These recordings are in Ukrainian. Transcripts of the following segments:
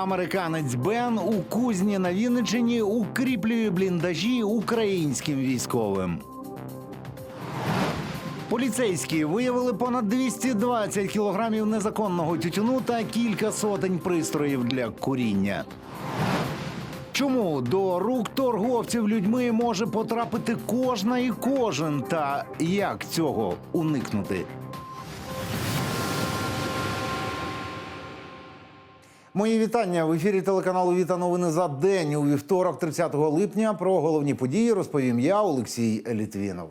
Американець Бен у кузні на Вінниччині укріплює бліндажі українським військовим. Поліцейські виявили понад 220 кілограмів незаконного тютюну та кілька сотень пристроїв для куріння. Чому до рук торговців людьми може потрапити кожна і кожен, та як цього уникнути? Мої вітання в ефірі телеканалу Віта Новини за день у вівторок, 30 липня. Про головні події розповім я, Олексій Літвінов.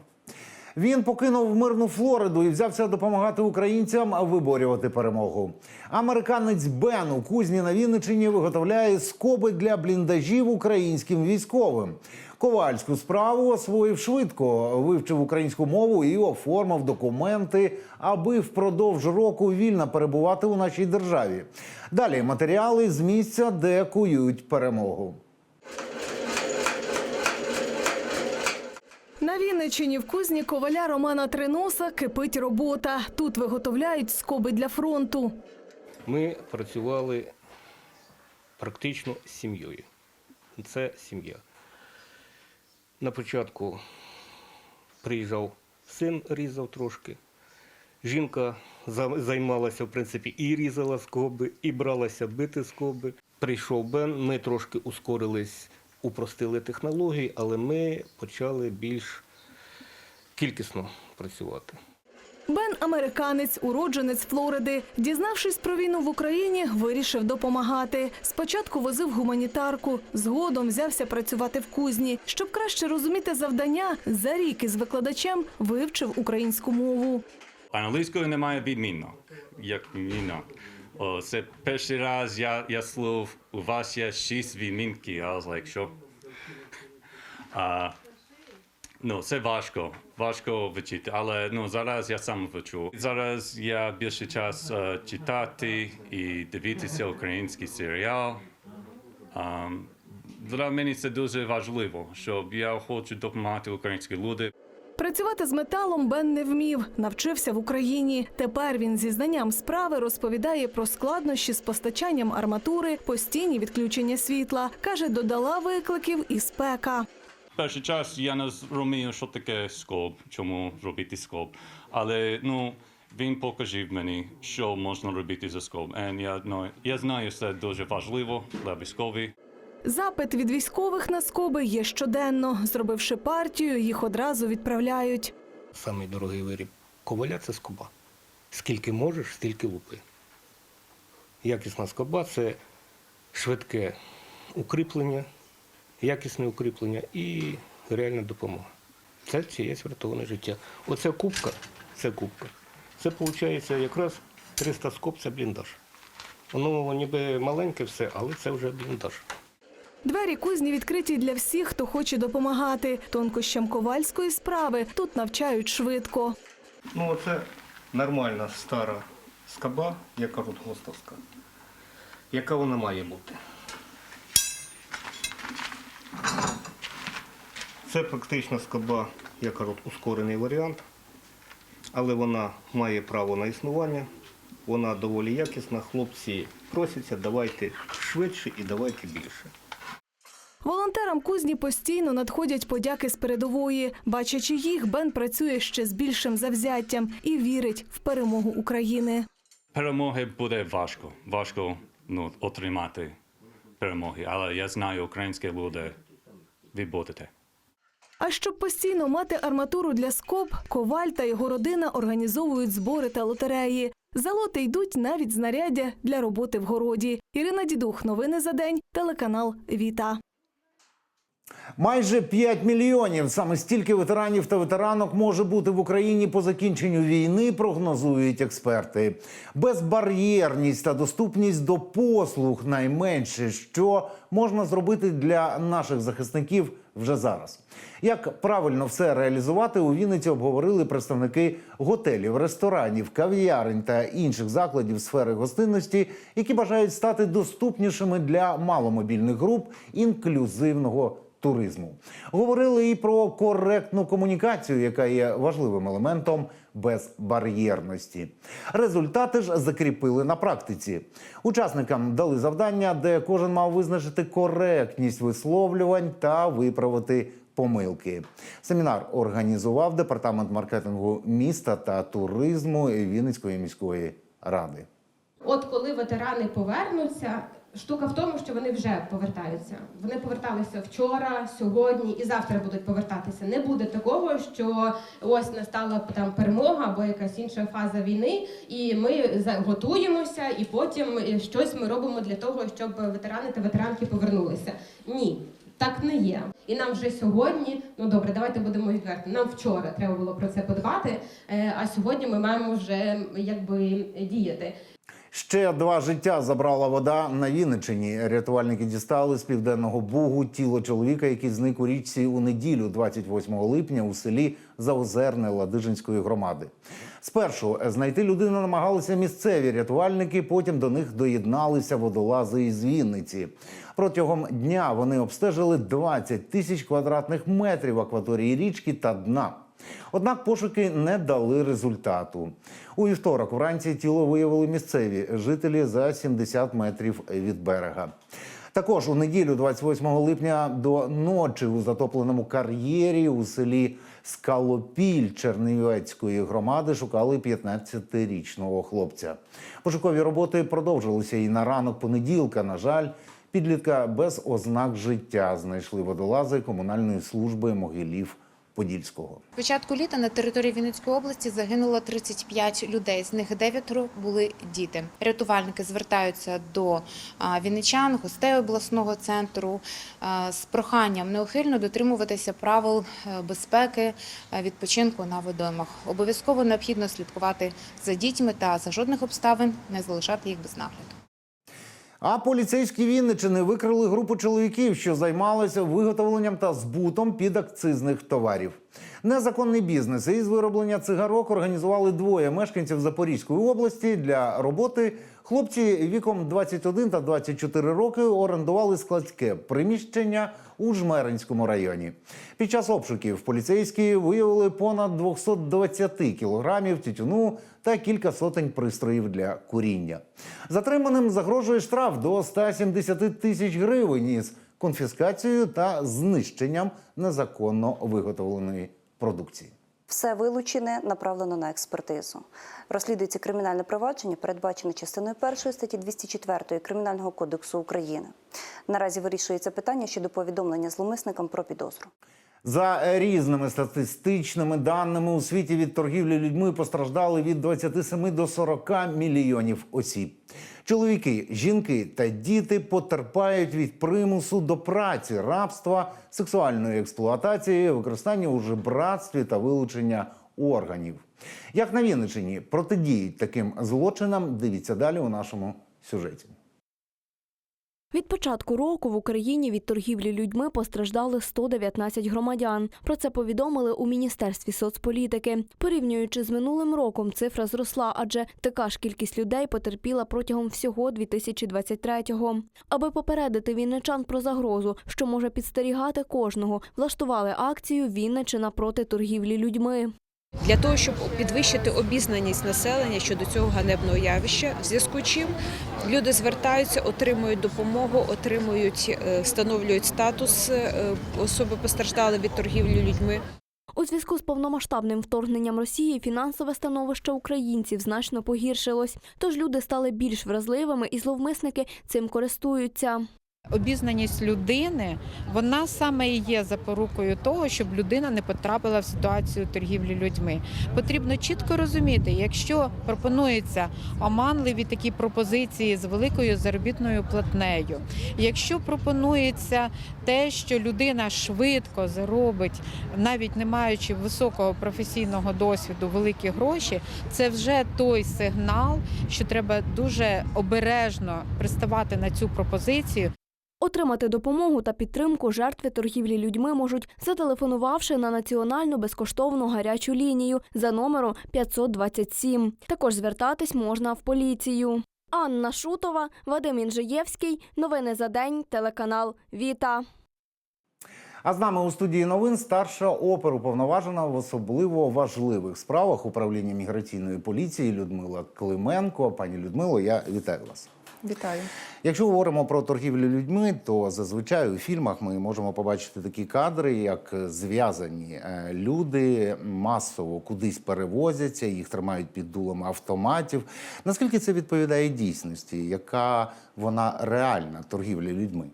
Він покинув мирну Флориду і взявся допомагати українцям виборювати перемогу. Американець Бен у кузні на Вінниччині виготовляє скоби для бліндажів українським військовим. Ковальську справу освоїв швидко, вивчив українську мову і оформив документи, аби впродовж року вільно перебувати у нашій державі. Далі матеріали з місця, де кують перемогу. На Вінниччині в кузні коваля Романа Триноса кипить робота. Тут виготовляють скоби для фронту. Ми працювали практично з сім'єю. Це сім'я. На початку приїжджав син, різав трошки. Жінка займалася, в принципі, і різала скоби, і бралася бити скоби. Прийшов Бен, ми трошки ускорились, упростили технології, але ми почали більш кількісно працювати. Бен американець, уродженець Флориди. Дізнавшись про війну в Україні, вирішив допомагати. Спочатку возив гуманітарку, згодом взявся працювати в кузні. Щоб краще розуміти завдання, за рік із викладачем вивчив українську мову. Англійською немає відмінно, як війна. Це перший раз я, я слув, у вас є шість відмінки. Я was like, що? А, ну, це важко, важко вчити, але ну, зараз я сам вчу. Зараз я більше час е, читати і дивитися український серіал. А, для мене це дуже важливо, щоб я хочу допомагати українським людям. Працювати з металом Бен не вмів, навчився в Україні. Тепер він зі знанням справи розповідає про складнощі з постачанням арматури, постійні відключення світла. Каже, додала викликів і спека. Перший час я не розумію, що таке скоб, чому робити скоб. Але ну, він покажив мені, що можна робити за скоб. І я, ну, я знаю, це дуже важливо для військових. Запит від військових на скоби є щоденно. Зробивши партію, їх одразу відправляють. Самий дорогий виріб коваля це скоба. Скільки можеш, стільки лупи. Якісна скоба це швидке укріплення, якісне укріплення і реальна допомога. Це чиєсь врятоване життя. Оця кубка, це кубка. Це виходить якраз 300 скоб це бліндаж. Воно ніби маленьке все, але це вже бліндаж. Двері кузні відкриті для всіх, хто хоче допомагати. Тонкощам ковальської справи тут навчають швидко. Ну, оце нормальна стара скоба, яка рудгостовська. Яка вона має бути? Це практично скоба, яка рот ускорений варіант, але вона має право на існування. Вона доволі якісна. Хлопці просяться, давайте швидше і давайте більше. Волонтерам кузні постійно надходять подяки з передової. Бачачи їх, Бен працює ще з більшим завзяттям і вірить в перемогу України. Перемоги буде важко. Важко ну, отримати перемоги. Але я знаю, українське люди відбудете. А щоб постійно мати арматуру для скоб, коваль та його родина організовують збори та лотереї. За лоти йдуть навіть знаряддя для роботи в городі. Ірина Дідух, новини за день, телеканал Віта. Майже 5 мільйонів саме стільки ветеранів та ветеранок може бути в Україні по закінченню війни, прогнозують експерти. Безбар'єрність та доступність до послуг найменше, що можна зробити для наших захисників вже зараз. Як правильно все реалізувати, у Вінниці обговорили представники готелів, ресторанів, кав'ярень та інших закладів сфери гостинності, які бажають стати доступнішими для маломобільних груп інклюзивного туризму. Говорили і про коректну комунікацію, яка є важливим елементом безбар'єрності. Результати ж закріпили на практиці. Учасникам дали завдання, де кожен мав визначити коректність висловлювань та виправити помилки. Семінар організував департамент маркетингу міста та туризму Вінницької міської ради. От коли ветерани повернуться, штука в тому, що вони вже повертаються. Вони поверталися вчора, сьогодні і завтра будуть повертатися. Не буде такого, що ось настала там перемога або якась інша фаза війни, і ми готуємося, і потім щось ми робимо для того, щоб ветерани та ветеранки повернулися. Ні. Так не є, і нам вже сьогодні. Ну добре, давайте будемо відверти. Нам вчора треба було про це подбати. е, А сьогодні ми маємо вже якби діяти. Ще два життя забрала вода на Вінниччині. Рятувальники дістали з південного бугу тіло чоловіка, який зник у річці у неділю, 28 липня, у селі Заозерне Ладижинської громади. Спершу знайти людину намагалися місцеві рятувальники. Потім до них доєдналися водолази із Вінниці. Протягом дня вони обстежили 20 тисяч квадратних метрів акваторії річки та дна. Однак пошуки не дали результату. У вівторок вранці тіло виявили місцеві жителі за 70 метрів від берега. Також у неділю, 28 липня, до ночі у затопленому кар'єрі у селі Скалопіль Чернівецької громади шукали 15-річного хлопця. Пошукові роботи продовжилися і на ранок понеділка. На жаль, підлітка без ознак життя знайшли водолази комунальної служби могилів Подільського. Початку літа на території Вінницької області загинуло 35 людей. З них дев'ятеро були діти. Рятувальники звертаються до вінничан, гостей обласного центру з проханням неухильно дотримуватися правил е, безпеки е, відпочинку на водоймах. Обов'язково необхідно слідкувати за дітьми та за жодних обставин не залишати їх без нагляду. А поліцейські Вінничини викрили групу чоловіків, що займалися виготовленням та збутом підакцизних товарів. Незаконний бізнес із вироблення цигарок організували двоє мешканців Запорізької області. Для роботи хлопці віком 21 та 24 роки орендували складське приміщення у Жмеринському районі. Під час обшуків поліцейські виявили понад 220 кілограмів тютюну та кілька сотень пристроїв для куріння. Затриманим загрожує штраф до 170 тисяч гривень із конфіскацією та знищенням незаконно виготовленої продукції. Все вилучене направлено на експертизу. Розслідується кримінальне провадження, передбачене частиною 1 статті 204 Кримінального кодексу України. Наразі вирішується питання щодо повідомлення зловмисникам про підозру. За різними статистичними даними у світі від торгівлі людьми постраждали від 27 до 40 мільйонів осіб. Чоловіки, жінки та діти потерпають від примусу до праці, рабства, сексуальної експлуатації, використання у жебратстві та вилучення органів. Як на Вінниччині протидіють таким злочинам, дивіться далі у нашому сюжеті. Від початку року в Україні від торгівлі людьми постраждали 119 громадян. Про це повідомили у міністерстві соцполітики. Порівнюючи з минулим роком, цифра зросла, адже така ж кількість людей потерпіла протягом всього 2023-го. Аби попередити вінничан про загрозу, що може підстерігати кожного, влаштували акцію Вінничина проти торгівлі людьми. Для того, щоб підвищити обізнаність населення щодо цього ганебного явища, в зв'язку чим люди звертаються, отримують допомогу, отримують, е, встановлюють статус е, особи постраждали від торгівлі людьми. У зв'язку з повномасштабним вторгненням Росії фінансове становище українців значно погіршилось. Тож люди стали більш вразливими, і зловмисники цим користуються. Обізнаність людини вона саме і є запорукою того, щоб людина не потрапила в ситуацію торгівлі людьми. Потрібно чітко розуміти, якщо пропонуються оманливі такі пропозиції з великою заробітною платнею, якщо пропонується те, що людина швидко заробить, навіть не маючи високого професійного досвіду, великі гроші, це вже той сигнал, що треба дуже обережно приставати на цю пропозицію. Отримати допомогу та підтримку жертви торгівлі людьми можуть, зателефонувавши на національну безкоштовну гарячу лінію за номером 527. Також звертатись можна в поліцію. Анна Шутова, Вадим Інжиєвський. Новини за день. Телеканал Віта. А з нами у студії новин старша оперуповноважена в особливо важливих справах управління міграційної поліції Людмила Клименко. Пані Людмило, я вітаю вас. Вітаю. Якщо говоримо про торгівлю людьми, то зазвичай у фільмах ми можемо побачити такі кадри, як зв'язані е, люди масово кудись перевозяться, їх тримають під дулами автоматів. Наскільки це відповідає дійсності? Яка вона реальна торгівля людьми?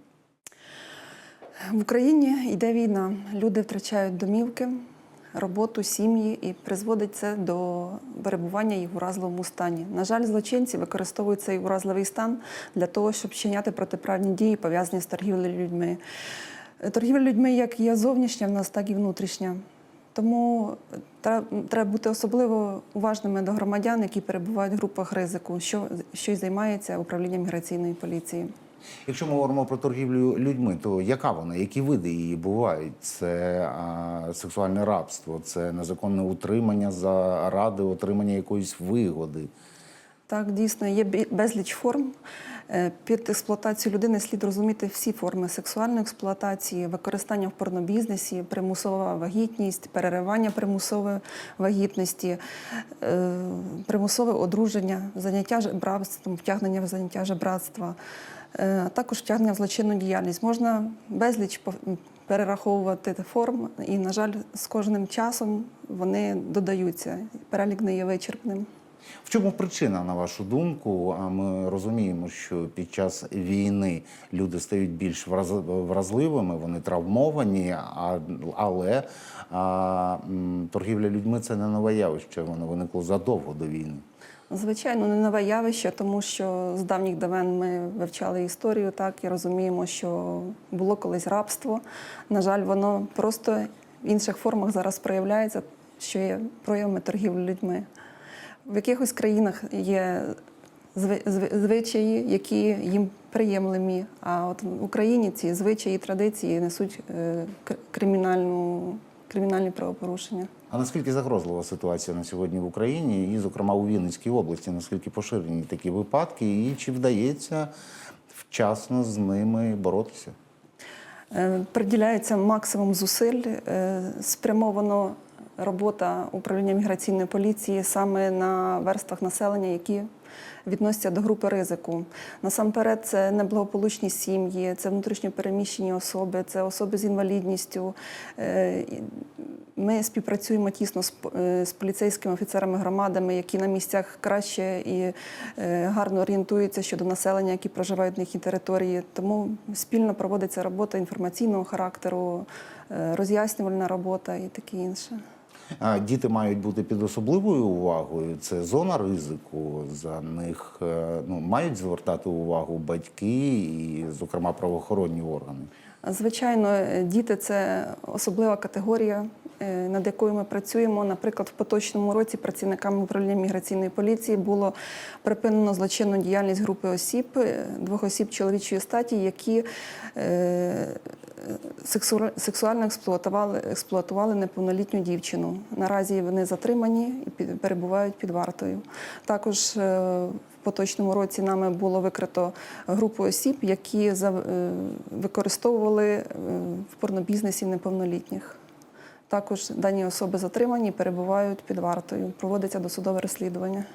В Україні йде війна. Люди втрачають домівки, роботу, сім'ї, і призводить це до перебування їх в уразливому стані. На жаль, злочинці використовують цей уразливий стан для того, щоб вчиняти протиправні дії, пов'язані з торгівлею людьми. Торгівля людьми як є зовнішня в нас, так і внутрішня. Тому треба, треба бути особливо уважними до громадян, які перебувають в групах ризику, що, що й займається управління міграційної поліції. Якщо ми говоримо про торгівлю людьми, то яка вона? Які види її бувають? Це а, сексуальне рабство, це незаконне утримання заради отримання якоїсь вигоди. Так, дійсно, є безліч форм. Е, Під експлуатацією людини слід розуміти всі форми сексуальної експлуатації, використання в порнобізнесі, примусова вагітність, переривання примусової вагітності, е, примусове одруження, заняття жебратством, втягнення в заняття жебратства, а також втягнення в злочинну діяльність. Можна безліч перераховувати форм, і, на жаль, з кожним часом вони додаються. Перелік не є вичерпним. В чому причина, на вашу думку? А ми розуміємо, що під час війни люди стають більш враз- вразливими, вони травмовані, але торгівля людьми це не нове явище, воно виникло задовго до війни. Звичайно, не нове явище, тому що з давніх давен ми вивчали історію, так і розуміємо, що було колись рабство. На жаль, воно просто в інших формах зараз проявляється, що є проявами торгівлі людьми. В якихось країнах є зви- зви- звичаї, які їм приємлемі. А от в Україні ці звичаї і традиції несуть е, кримінальну, кримінальні правопорушення. А наскільки загрозлива ситуація на сьогодні в Україні, і, зокрема, у Вінницькій області, наскільки поширені такі випадки, і чи вдається вчасно з ними боротися? Е, Приділяється максимум зусиль, е, спрямовано робота управління міграційної поліції саме на верствах населення, які відносяться до групи ризику. Насамперед, це неблагополучні сім'ї, це внутрішньопереміщені особи, це особи з інвалідністю. Е, Ми співпрацюємо тісно е, з поліцейськими офіцерами громадами, які на місцях краще і е, гарно орієнтуються щодо населення, які проживають на їхній території. Тому спільно проводиться робота інформаційного характеру, роз'яснювальна робота і таке інше. Діти мають бути під особливою увагою. Це зона ризику. За них е, ну, мають звертати увагу батьки і, зокрема, правоохоронні органи. Звичайно, е, діти це особлива категорія, е, над якою ми працюємо. Наприклад, в поточному році працівниками управління міграційної поліції було припинено злочинну діяльність групи осіб, двох осіб чоловічої статі, які сексуально експлуатували, експлуатували неповнолітню дівчину. Наразі вони затримані і під- перебувають під вартою. Також е, в поточному році нами було викрито групу осіб, які е, використовували е, в порнобізнесі неповнолітніх. Також дані особи затримані, перебувають під вартою. Проводиться досудове розслідування.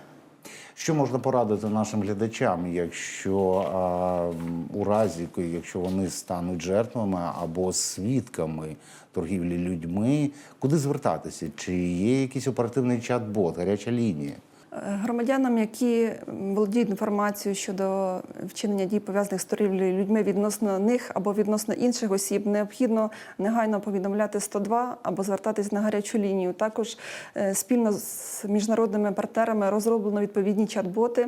Що можна порадити нашим глядачам, якщо а, у разі, якщо вони стануть жертвами або свідками торгівлі людьми, куди звертатися? Чи є якийсь оперативний чат-бот, гаряча лінія? Громадянам, які володіють інформацією щодо вчинення дій пов'язаних з торгівлею людьми відносно них або відносно інших осіб, необхідно негайно повідомляти 102 або звертатись на гарячу лінію. Також е, спільно з міжнародними партнерами розроблено відповідні чат-боти.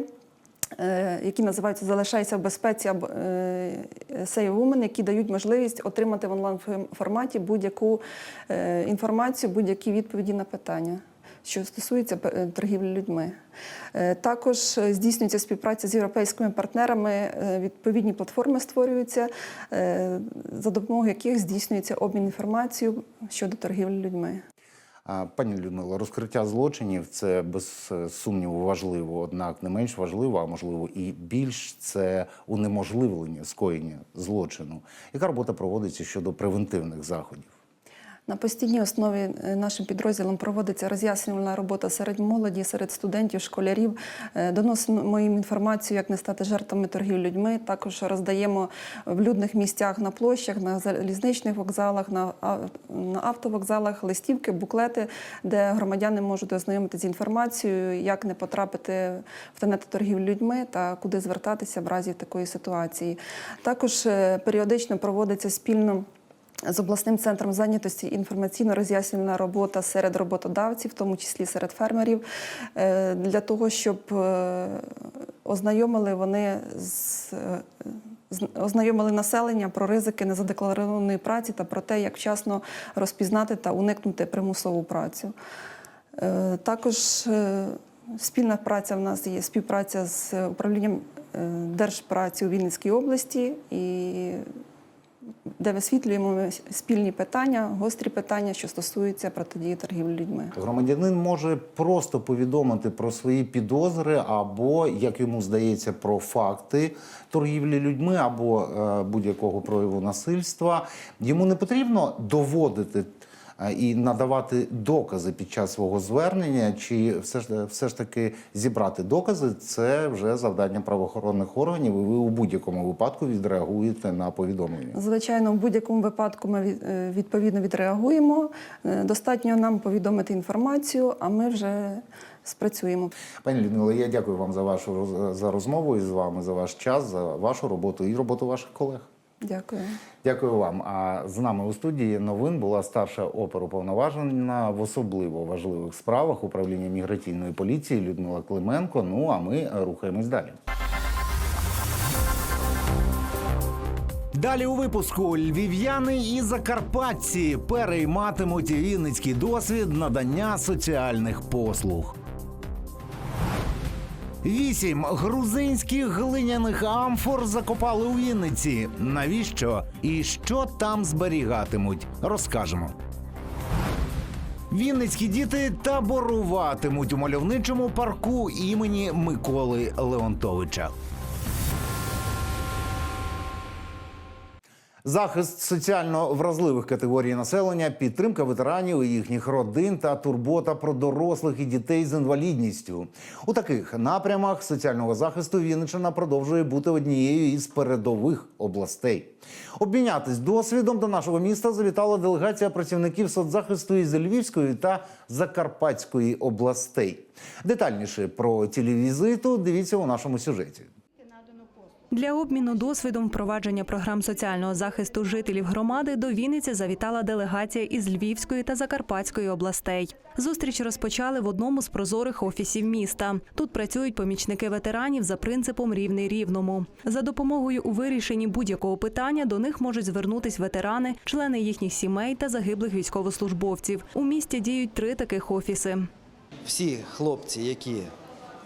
е, Які називаються Залишайся в безпеці або е, Save Women, які дають можливість отримати в онлайн форматі будь-яку інформацію, будь-які відповіді на питання що стосується е, торгівлі людьми. Е, Також е, здійснюється співпраця з європейськими партнерами, відповідні платформи створюються, за допомогою яких здійснюється обмін інформацією щодо торгівлі людьми. Пані Людмило, розкриття злочинів це без сумніву важливо, однак не менш важливо, а можливо і більш це унеможливлення скоєння злочину. Яка робота проводиться щодо превентивних заходів? На постійній основі е, нашим підрозділом проводиться роз'яснювальна робота серед молоді, серед студентів, школярів. Е, Доносимо їм інформацію, як не стати жертвами торгів людьми. Також роздаємо в людних місцях на площах, на залізничних вокзалах, на автовокзалах листівки, буклети, де громадяни можуть ознайомитися з інформацією, як не потрапити в тенет торгів людьми та куди звертатися в разі такої ситуації. Також е, періодично проводиться спільно. З обласним центром зайнятості інформаційно-роз'яснювальна робота серед роботодавців, в тому числі серед фермерів, е, для того, щоб е, ознайомили вони з. е, Ознайомили населення про ризики незадекларованої праці та про те, як вчасно розпізнати та уникнути примусову працю. Також спільна праця в нас є співпраця з управлінням держпраці у Вінницькій області і де висвітлюємо спільні питання, гострі питання, що стосуються протидії торгівлі людьми. Громадянин може просто повідомити про свої підозри, або, як йому здається, про факти торгівлі людьми, або е, будь-якого прояву насильства. Йому не потрібно доводити і надавати докази під час свого звернення, чи все ж все ж таки зібрати докази це вже завдання правоохоронних органів, і ви у будь-якому випадку відреагуєте на повідомлення. Звичайно, в будь-якому випадку ми е, відповідно відреагуємо. Е, Достатньо нам повідомити інформацію, а ми вже спрацюємо. Пані Людмила, я дякую вам за вашу за розмову із вами, за ваш час, за вашу роботу і роботу ваших колег. Дякую. Дякую вам. А з нами у студії новин була старша оперуповноважена в особливо важливих справах управління міграційної поліції Людмила Клименко. Ну а ми рухаємось далі. Далі у випуску львів'яни і закарпатці перейматимуть вінницький досвід надання соціальних послуг. Вісім грузинських глиняних амфор закопали у Вінниці. Навіщо і що там зберігатимуть? Розкажемо. Вінницькі діти таборуватимуть у мальовничому парку імені Миколи Леонтовича. Захист соціально вразливих категорій населення, підтримка ветеранів і їхніх родин та турбота про дорослих і дітей з інвалідністю. У таких напрямах соціального захисту Вінниччина продовжує бути однією із передових областей. Обмінятись досвідом до нашого міста завітала делегація працівників соцзахисту із Львівської та Закарпатської областей. Детальніше про ці візиту дивіться у нашому сюжеті. Для обміну досвідом впровадження програм соціального захисту жителів громади до Вінниці завітала делегація із Львівської та Закарпатської областей. Зустріч розпочали в одному з прозорих офісів міста. Тут працюють помічники ветеранів за принципом рівний рівному. За допомогою у вирішенні будь-якого питання до них можуть звернутись ветерани, члени їхніх сімей та загиблих військовослужбовців. У місті діють три таких офіси. Всі хлопці, які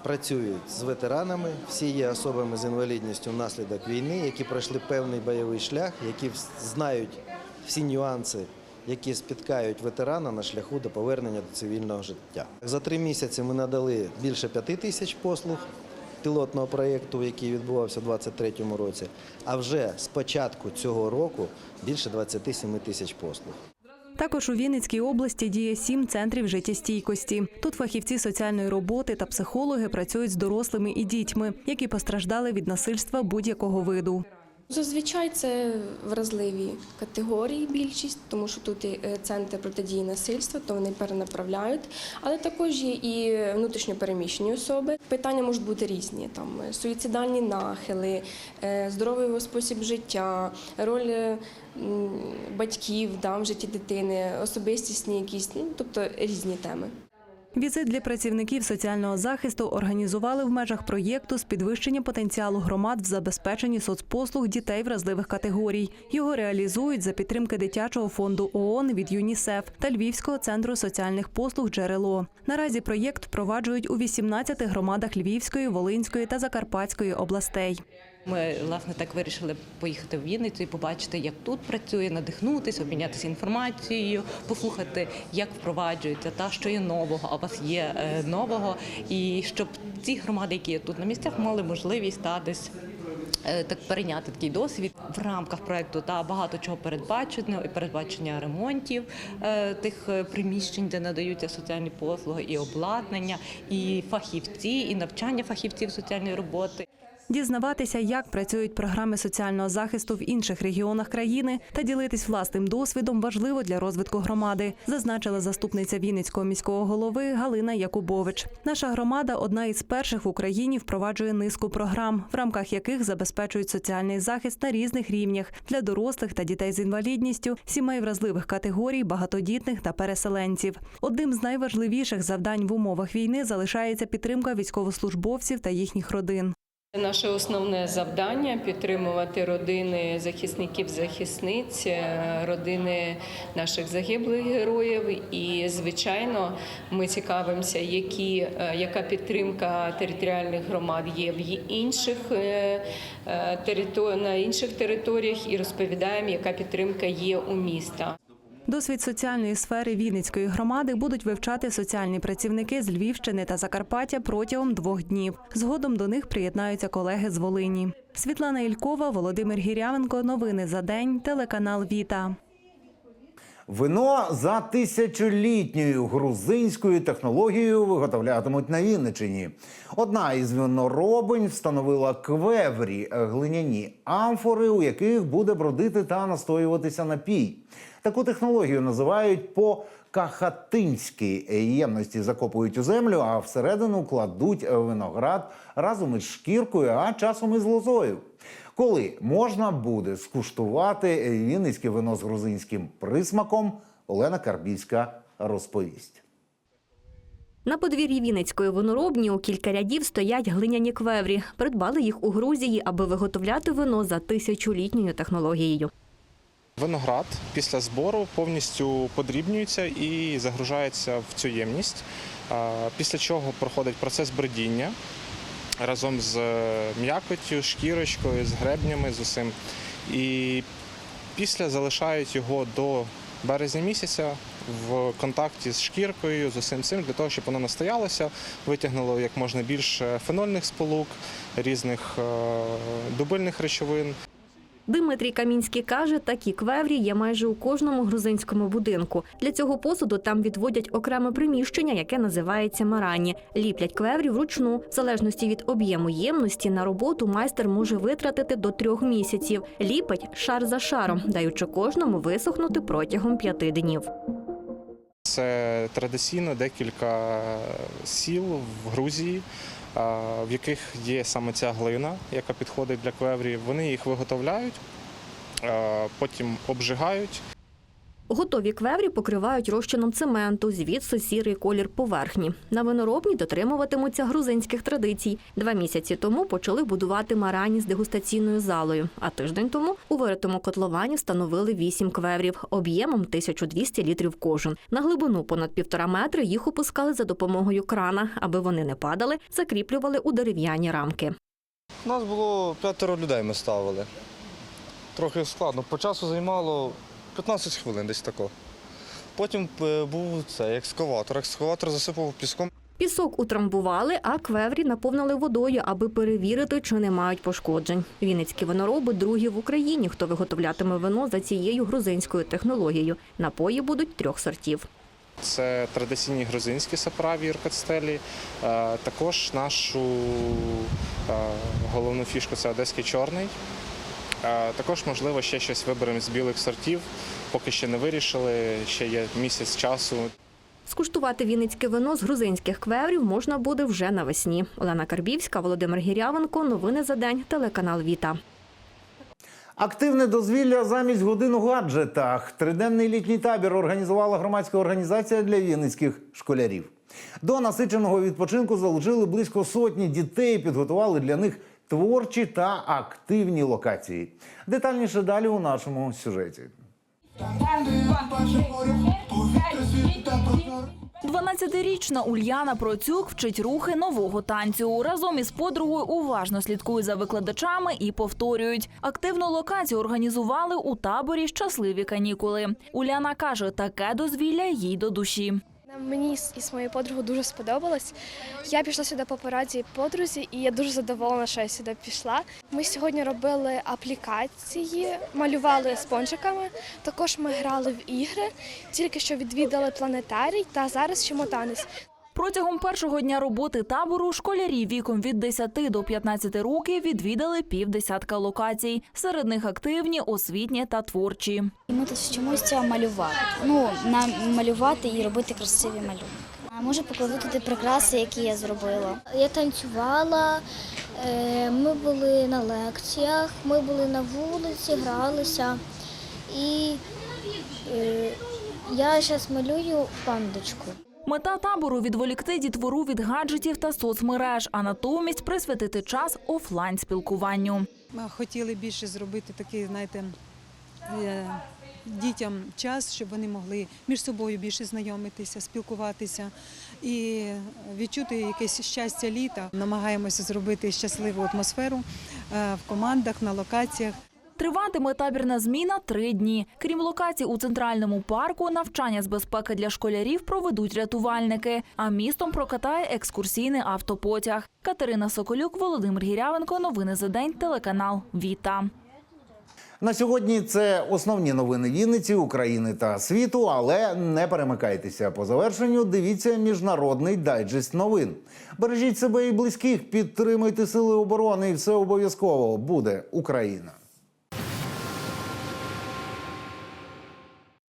працюють з ветеранами, всі є особами з інвалідністю внаслідок війни, які пройшли певний бойовий шлях, які знають всі нюанси, які спіткають ветерана на шляху до повернення до цивільного життя. За три місяці ми надали більше п'яти тисяч послуг пілотного проєкту, який відбувався у 2023 році. А вже з початку цього року більше 27 тисяч послуг. Також у Вінницькій області діє сім центрів життєстійкості. Тут фахівці соціальної роботи та психологи працюють з дорослими і дітьми, які постраждали від насильства будь-якого виду. Зазвичай це вразливі категорії більшість, тому що тут є е, центр протидії насильства, то вони перенаправляють. Але також є і внутрішньо переміщені особи. Питання можуть бути різні: там е, суїцидальні нахили, е, здоровий спосіб життя, роль батьків да, в житті дитини, особистісні якісь, ну тобто різні теми. Візит для працівників соціального захисту організували в межах проєкту з підвищення потенціалу громад в забезпеченні соцпослуг дітей вразливих категорій. Його реалізують за підтримки дитячого фонду ООН від ЮНІСЕФ та Львівського центру соціальних послуг Джерело. Наразі проєкт впроваджують у 18 громадах Львівської, Волинської та Закарпатської областей. Ми власне так вирішили поїхати в Вінницю і побачити, як тут працює, надихнутися, обмінятися інформацією, послухати, як впроваджується та що є нового, а у вас є е, нового, і щоб ці громади, які є тут на місцях, мали можливість та десь. е, Так перейняти такий досвід в рамках проекту та багато чого передбачено, і передбачення ремонтів е, тих приміщень, де надаються соціальні послуги, і обладнання, і фахівці, і навчання фахівців соціальної роботи. Дізнаватися, як працюють програми соціального захисту в інших регіонах країни та ділитись власним досвідом важливо для розвитку громади, зазначила заступниця Вінницького міського голови Галина Якубович. Наша громада одна із перших в Україні впроваджує низку програм, в рамках яких забезпечують соціальний захист на різних рівнях для дорослих та дітей з інвалідністю, сімей вразливих категорій, багатодітних та переселенців. Одним з найважливіших завдань в умовах війни залишається підтримка військовослужбовців та їхніх родин. Наше основне завдання підтримувати родини захисників, захисниць, е, родини наших загиблих героїв. І звичайно, ми цікавимося, які е, яка підтримка територіальних громад є в інших е, на інших територіях, і розповідаємо, яка підтримка є у міста. Досвід соціальної сфери Вінницької громади будуть вивчати соціальні працівники з Львівщини та Закарпаття протягом двох днів. Згодом до них приєднаються колеги з Волині. Світлана Ількова, Володимир Гірявенко. Новини за день. Телеканал Віта. Вино за тисячолітньою грузинською технологією виготовлятимуть на Вінничині. Одна із виноробень встановила квеврі глиняні амфори, у яких буде бродити та настоюватися напій. Таку технологію називають по кахатинськи. Ємності закопують у землю, а всередину кладуть виноград разом із шкіркою, а часом із лозою. Коли можна буде скуштувати вінницьке вино з грузинським присмаком, Олена Карбівська розповість. На подвір'ї Вінницької виноробні у кілька рядів стоять глиняні квеврі. Придбали їх у Грузії, аби виготовляти вино за тисячолітньою технологією. Виноград після збору повністю подрібнюється і загружається в цю ємність, після чого проходить процес бродіння разом з е, м'якоттю, шкірочкою, з гребнями, з усім. І після залишають його до березня місяця в контакті з шкіркою, з усім цим, для того, щоб воно настоялося, витягнуло як можна більше фенольних сполук, різних е, дубильних речовин. Дмитрій Камінський каже, такі квеврі є майже у кожному грузинському будинку. Для цього посуду там відводять окреме приміщення, яке називається марані. Ліплять квеврі вручну. В залежності від об'єму ємності на роботу майстер може витратити до трьох місяців. Ліпить шар за шаром, даючи кожному висохнути протягом п'яти днів. Це традиційно декілька сіл в Грузії, в яких є саме ця глина, яка підходить для квеврів. Вони їх виготовляють, потім обжигають. Готові квеврі покривають розчином цементу, звідси сірий колір поверхні. На виноробні дотримуватимуться грузинських традицій. Два місяці тому почали будувати марані з дегустаційною залою. А тиждень тому у виритому котловані встановили вісім квеврів об'ємом 1200 літрів кожен. На глибину понад півтора метри їх опускали за допомогою крана, аби вони не падали, закріплювали у дерев'яні рамки. У нас було п'ятеро людей ми ставили. Трохи складно. По часу займало 15 хвилин десь тако. Потім е, був це екскаватор. Екскаватор засипав піском. Пісок утрамбували, а квеврі наповнили водою, аби перевірити, чи не мають пошкоджень. Вінницькі винороби другі в Україні, хто виготовлятиме вино за цією грузинською технологією. Напої будуть трьох сортів. Це традиційні грузинські саправі іркацтелі. Е, Також нашу е, головну фішку це одеський чорний. Також, можливо, ще щось виберемо з білих сортів. Поки ще не вирішили, ще є місяць часу. Скуштувати вінницьке вино з грузинських квеврів можна буде вже навесні. Олена Карбівська, Володимир Гірявенко. Новини за день. Телеканал Віта. Активне дозвілля замість годин у гаджетах. Триденний літній табір організувала громадська організація для вінницьких школярів. До насиченого відпочинку залучили близько сотні дітей, підготували для них творчі та активні локації. Детальніше далі у нашому сюжеті. 12-річна Ульяна Процюк вчить рухи нового танцю. Разом із подругою уважно слідкують за викладачами і повторюють. Активну локацію організували у таборі Щасливі канікули. Уляна каже, таке дозвілля їй до душі. Мені з із моєю подругою дуже сподобалось. Я пішла сюди по пораді подрузі, і я дуже задоволена, що я сюди пішла. Ми сьогодні робили аплікації, малювали спонжиками. Також ми грали в ігри, тільки що відвідали планетарій та зараз ще танець. Протягом першого дня роботи табору школярі віком від 10 до 15 років відвідали півдесятка локацій. Серед них активні, освітні та творчі. Ми тут вчимося малювати. Ну, малювати і робити красиві малюнки. А можу покладати прикраси, які я зробила. Я танцювала, е, ми були на лекціях, ми були на вулиці, гралися. І е, я зараз малюю пандочку. Мета табору відволікти дітвору від гаджетів та соцмереж, а натомість присвятити час офлайн спілкуванню. Ми хотіли більше зробити такий, знаєте, е, дітям час, щоб вони могли між собою більше знайомитися, спілкуватися і відчути якесь щастя літа. Намагаємося зробити щасливу атмосферу е, в командах, на локаціях. Триватиме табірна зміна три дні. Крім локацій у центральному парку, навчання з безпеки для школярів проведуть рятувальники. А містом прокатає екскурсійний автопотяг. Катерина Соколюк, Володимир Гірявенко. Новини за день. Телеканал Віта. На сьогодні це основні новини Вінниці, України та світу. Але не перемикайтеся. По завершенню дивіться міжнародний дайджест новин. Бережіть себе і близьких, підтримуйте сили оборони, і все обов'язково буде Україна.